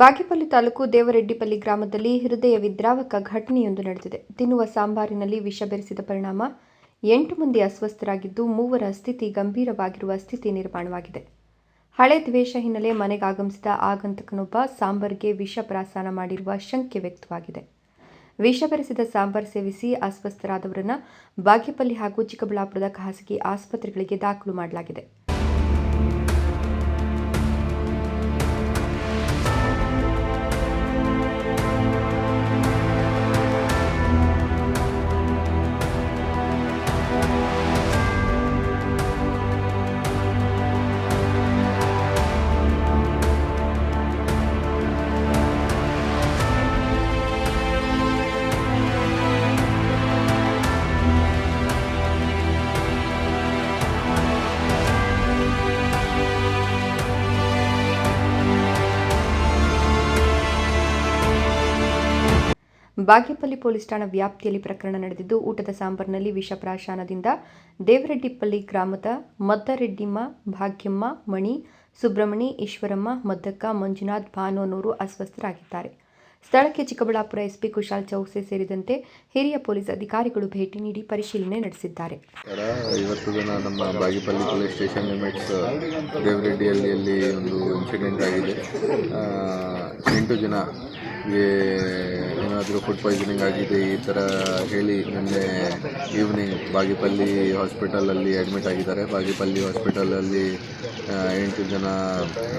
ಬಾಗೇಪಲ್ಲಿ ತಾಲೂಕು ದೇವರೆಡ್ಡಿಪಲ್ಲಿ ಗ್ರಾಮದಲ್ಲಿ ಹೃದಯ ವಿದ್ರಾವಕ ಘಟನೆಯೊಂದು ನಡೆದಿದೆ. ತಿನ್ನುವ ಸಾಂಬಾರಿನಲ್ಲಿ ವಿಷ ಬೆರೆಸಿದ ಪರಿಣಾಮ ಎಂಟು ಮಂದಿ ಅಸ್ವಸ್ಥರಾಗಿದ್ದು ಮೂವರ ಸ್ಥಿತಿ ಗಂಭೀರವಾಗಿರುವ ಸ್ಥಿತಿ ನಿರ್ಮಾಣವಾಗಿದೆ. ಹಳೆ ದ್ವೇಷ ಹಿನ್ನೆಲೆ ಮನೆಗೆ ಆಗಮಿಸಿದ ಆಗಂತಕನೊಬ್ಬ ಸಾಂಬಾರ್ಗೆ ವಿಷ ಪ್ರಾಸಾನ ಮಾಡಿರುವ ಶಂಕೆ ವ್ಯಕ್ತವಾಗಿದೆ. ವಿಷ ಬೆರೆಸಿದ ಸಾಂಬಾರ್ ಸೇವಿಸಿ ಅಸ್ವಸ್ಥರಾದವರನ್ನು ಬಾಗೇಪಲ್ಲಿ ಹಾಗೂ ಚಿಕ್ಕಬಳ್ಳಾಪುರದ ಖಾಸಗಿ ಆಸ್ಪತ್ರೆಗಳಿಗೆ ದಾಖಲು ಮಾಡಲಾಗಿದೆ. ಬಾಗೇಪಲ್ಲಿ ಪೊಲೀಸ್ ಠಾಣಾ ವ್ಯಾಪ್ತಿಯಲ್ಲಿ ಪ್ರಕರಣ ನಡೆದಿದ್ದು, ಊಟದ ಸಾಂಬಾರಿನಲ್ಲಿ ವಿಷ ಪ್ರಾಶಾನದಿಂದ ದೇವರೆಡ್ಡಿಪಲ್ಲಿ ಗ್ರಾಮದ ಮದ್ದರೆಡ್ಡಿಮ್ಮ, ಭಾಗ್ಯಮ್ಮ, ಮಣಿ, ಸುಬ್ರಹ್ಮಣಿ, ಈಶ್ವರಮ್ಮ, ಮದ್ದಕ್ಕ, ಮಂಜುನಾಥ್, ಭಾನೋನೂರು ಅಸ್ವಸ್ಥರಾಗಿದ್ದಾರೆ. ಸ್ಥಳಕ್ಕೆ ಚಿಕ್ಕಬಳ್ಳಾಪುರ ಎಸ್ಪಿ ಕುಶಾಲ್ ಚೌಸೆ ಸೇರಿದಂತೆ ಹಿರಿಯ ಪೊಲೀಸ್ ಅಧಿಕಾರಿಗಳು ಭೇಟಿ ನೀಡಿ ಪರಿಶೀಲನೆ ನಡೆಸಿದ್ದಾರೆ. ಐವತ್ತು ದಿನ ನಮ್ಮ ಬಾಗೇಪಲ್ಲಿ ಪೊಲೀಸ್ ಸ್ಟೇಷನ್ ಲಿಮಿಟ್ಸ್ ದೇವರೆಡ್ಡಿಯಲ್ಲಿ ಒಂದು ಇನ್ಸಿಡೆಂಟ್ ಆಗಿದೆ. ಎಂಟು ಜನಗೆ ಏನಾದರೂ ಫುಡ್ ಪಾಯ್ಸನಿಂಗ್ ಆಗಿದೆ ಈ ಥರ ಹೇಳಿ ನಿನ್ನೆ ಈವ್ನಿಂಗ್ ಬಾಗೇಪಲ್ಲಿ ಹಾಸ್ಪಿಟಲಲ್ಲಿ ಅಡ್ಮಿಟ್ ಆಗಿದ್ದಾರೆ. ಬಾಗಿಪಲ್ಲಿ ಹಾಸ್ಪಿಟಲಲ್ಲಿ ಎಂಟು ಜನ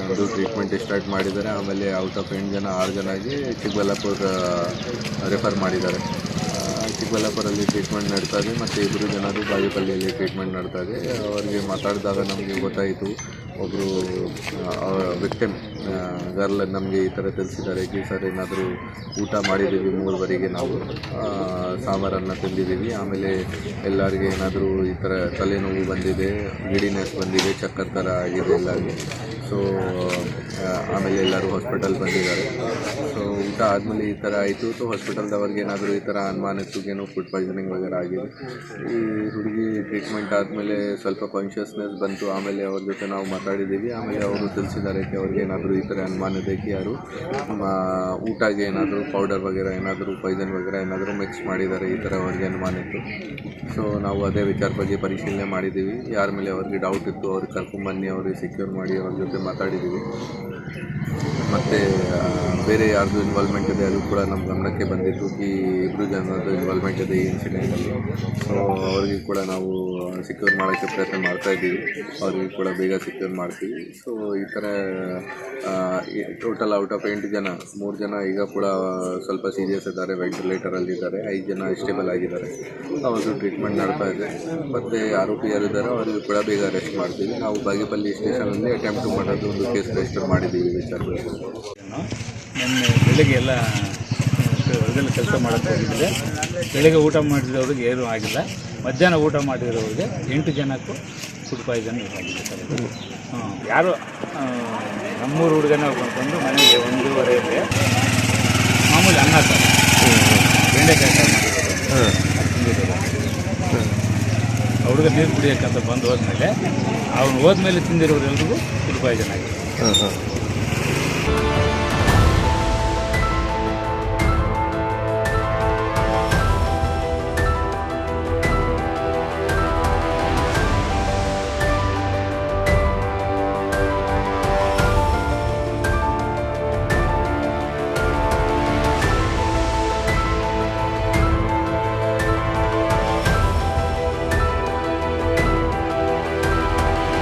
ಒಂದು ಟ್ರೀಟ್ಮೆಂಟ್ ಸ್ಟಾರ್ಟ್ ಮಾಡಿದ್ದಾರೆ. ಆಮೇಲೆ ಔಟ್ ಆಫ್ ಎಂಟು ಜನ ಆರು ಜನ ಆಗಿ ಚಿಕ್ಕಬಳ್ಳಾಪುರ ರೆಫರ್ ಮಾಡಿದ್ದಾರೆ. ಚಿಕ್ಕಬಳ್ಳಾಪುರಲ್ಲಿ ಟ್ರೀಟ್ಮೆಂಟ್ ನಡೀತಾ ಇದೆ. ಮತ್ತು ಇಬ್ಬರು ಜನರು ಬಾಗೇಪಲ್ಲಿಯಲ್ಲಿ ಟ್ರೀಟ್ಮೆಂಟ್ ನಡ್ತಾ ಇದೆ. ಅವರಿಗೆ ಮಾತಾಡಿದಾಗ ನಮಗೆ ಗೊತ್ತಾಯಿತು. ಒಬ್ಬರು ವಿಕ್ಟಿಮ್ ಗರ್ಲ್ ನಮಗೆ ಈ ಥರ ತಿಳಿಸಿದ್ದಾರೆ. ಕಿ ಸರ್ ಏನಾದರೂ ಊಟ ಮಾಡಿದ್ದೀವಿ ಮೂರುವರೆಗೆ ನಾವು. ಸಾಂಬಾರನ್ನು ತಿಂದಿದ್ದೀವಿ. ಆಮೇಲೆ ಎಲ್ಲರಿಗೆ ಏನಾದರೂ ಈ ಥರ ತಲೆನೋವು ಬಂದಿದೆ ಗಿಡಿನೆಸ್ ಬಂದಿದೆ, ಚಕ್ಕರ್ ಥರ ಆಗಿದೆ ಎಲ್ಲರಿಗೆ. ಸೊ ಆಮೇಲೆ ಎಲ್ಲರೂ ಹಾಸ್ಪಿಟಲ್ ಬಂದಿದ್ದಾರೆ. ಸೊ ಊಟ ಆದಮೇಲೆ ಈ ಥರ ಆಯಿತು. ಸೊ ಹಾಸ್ಪಿಟಲ್ದವ್ರಿಗೆ ಏನಾದರೂ ಈ ಥರ ಅನುಮಾನ ಏನೋ ಫುಡ್ ಪಾಯ್ಸನಿಂಗ್ ವಗೇರೆ ಆಗಿದೆ. ಈ ಹುಡುಗಿ ಟ್ರೀಟ್ಮೆಂಟ್ ಆದಮೇಲೆ ಸ್ವಲ್ಪ ಕಾನ್ಷಿಯಸ್ನೆಸ್ ಬಂತು. ಆಮೇಲೆ ಅವ್ರ ಜೊತೆ ನಾವು ಮಾತಾಡಿದ್ದೀವಿ. ಆಮೇಲೆ ಅವರು ತಿಳಿಸಿದ್ದಾರೆ ಅವ್ರಿಗೆ ಏನಾದರೂ ಈ ಥರ ಅನುಮಾನ ಇದೆ ಕಿ ಯಾರು ಊಟಗೆ ಏನಾದರೂ ಪೌಡರ್ ವಗೇರ, ಏನಾದರೂ ಪಾಯ್ಸನ್ ವಗೇರೆ ಏನಾದರೂ ಮಿಕ್ಸ್ ಮಾಡಿದ್ದಾರೆ. ಈ ಥರ ಅವ್ರಿಗೆ ಅನುಮಾನ ಇತ್ತು. ಸೊ ನಾವು ಅದೇ ವಿಚಾರ ಬಗ್ಗೆ ಪರಿಶೀಲನೆ ಮಾಡಿದ್ದೀವಿ. ಯಾರ ಮೇಲೆ ಅವ್ರಿಗೆ ಡೌಟ್ ಇತ್ತು ಅವ್ರಿಗೆ ಕರ್ಕೊಂಡ್ಬನ್ನಿ ಅವ್ರಿಗೆ ಸೆಕ್ಯೂರ್ ಮಾಡಿ, ಅವ್ರ ಜೊತೆ ಮಾತಾಡಿದ್ದೀವಿ. ಮತ್ತು ಬೇರೆ ಯಾರ್ದು ಇನ್ವಾಲ್ವ್ಮೆಂಟ್ ಇದೆ ಅದು ಕೂಡ ನಮ್ಮ ಗಮನಕ್ಕೆ ಬಂದಿತ್ತು. ಈ ಇಬ್ಬರು ಜನರದ್ದು ಇನ್ವಾಲ್ವ್ಮೆಂಟ್ ಇದೆ ಈ ಇನ್ಸಿಡೆಂಟಲ್ಲಿ ಸೊ ಅವ್ರಿಗೆ ಕೂಡ ನಾವು ಸಿಕ್ಯೂರ್ ಮಾಡೋಕ್ಕೆ ಪ್ರಯತ್ನ ಮಾಡ್ತಾ ಇದ್ದೀವಿ. ಅವ್ರಿಗೆ ಕೂಡ ಬೇಗ ಸಿಕ್ಯೂರ್ ಮಾಡ್ತೀವಿ. ಸೊ ಈ ಥರ ಟೋಟಲ್ ಔಟ್ ಆಫ್ ಎಂಟು ಜನ, ಮೂರು ಜನ ಈಗ ಕೂಡ ಸ್ವಲ್ಪ ಸೀರಿಯಸ್ ಇದ್ದಾರೆ ವೆಂಟಿಲೇಟರಲ್ಲಿ ಇದ್ದಾರೆ. ಐದು ಜನ ಸ್ಟೇಬಲ್ ಆಗಿದ್ದಾರೆ. ಅವ್ರದ್ದು ಟ್ರೀಟ್ಮೆಂಟ್ ನಡ್ತಾ ಇದೆ. ಮತ್ತು ಆರೋಪಿ ಯಾರಿದ್ದಾರೆ ಅವರಿಗೂ ಕೂಡ ಬೇಗ ರೆಸ್ಟ್ ಮಾಡ್ತೀವಿ. ನಾವು ಬಾಗೇಪಲ್ಲಿ ಸ್ಟೇಷನಲ್ಲಿ ಅಟೆಂಪ್ಟ್ ಮಾಡೋದು ಒಂದು ಕೇಸ್ ರಿಜಿಸ್ಟರ್ ಮಾಡಿದ್ದೀವಿ ವಿಚಾರಗಳು ನಿನ್ನೆ ಬೆಳಿಗ್ಗೆ ಎಲ್ಲ ಹೊರಗಲ್ಲಿ ಕೆಲಸ ಮಾಡೋಕ್ಕೆ ಹೋಗಿದ್ದೆ. ಬೆಳಗ್ಗೆ ಊಟ ಮಾಡಿದವ್ರಿಗೆ ಏನೂ ಆಗಿಲ್ಲ. ಮಧ್ಯಾಹ್ನ ಊಟ ಮಾಡಿರೋರಿಗೆ ಎಂಟು ಜನಕ್ಕೂ ಫುಡ್ ಪಾಯ್ಸನ್ ಆಗಿದೆ ಸರ್. ಯಾರು ನಮ್ಮೂರು ಹುಡುಗನ ಬಂದು ಮನೆಗೆ ಒಂದೂವರೆಗೆ ಮಾಮೂಲಿ ಅನ್ನ ಸರ್. ಬೆಂಡೆಕಾಯಿ ಸರ್ ಮಾಡಿರೋದು ಹುಡುಗ ನೀರು ಕುಡಿಯೋಕ್ಕಂತ ಬಂದು ಹೋದ್ಮೇಲೆ ಅವ್ನು ಹೋದ್ಮೇಲೆ ತಿಂದಿರೋರು ಎಲ್ರಿಗೂ ಪ್ರಯೋಜನ ಆಗಿದೆ.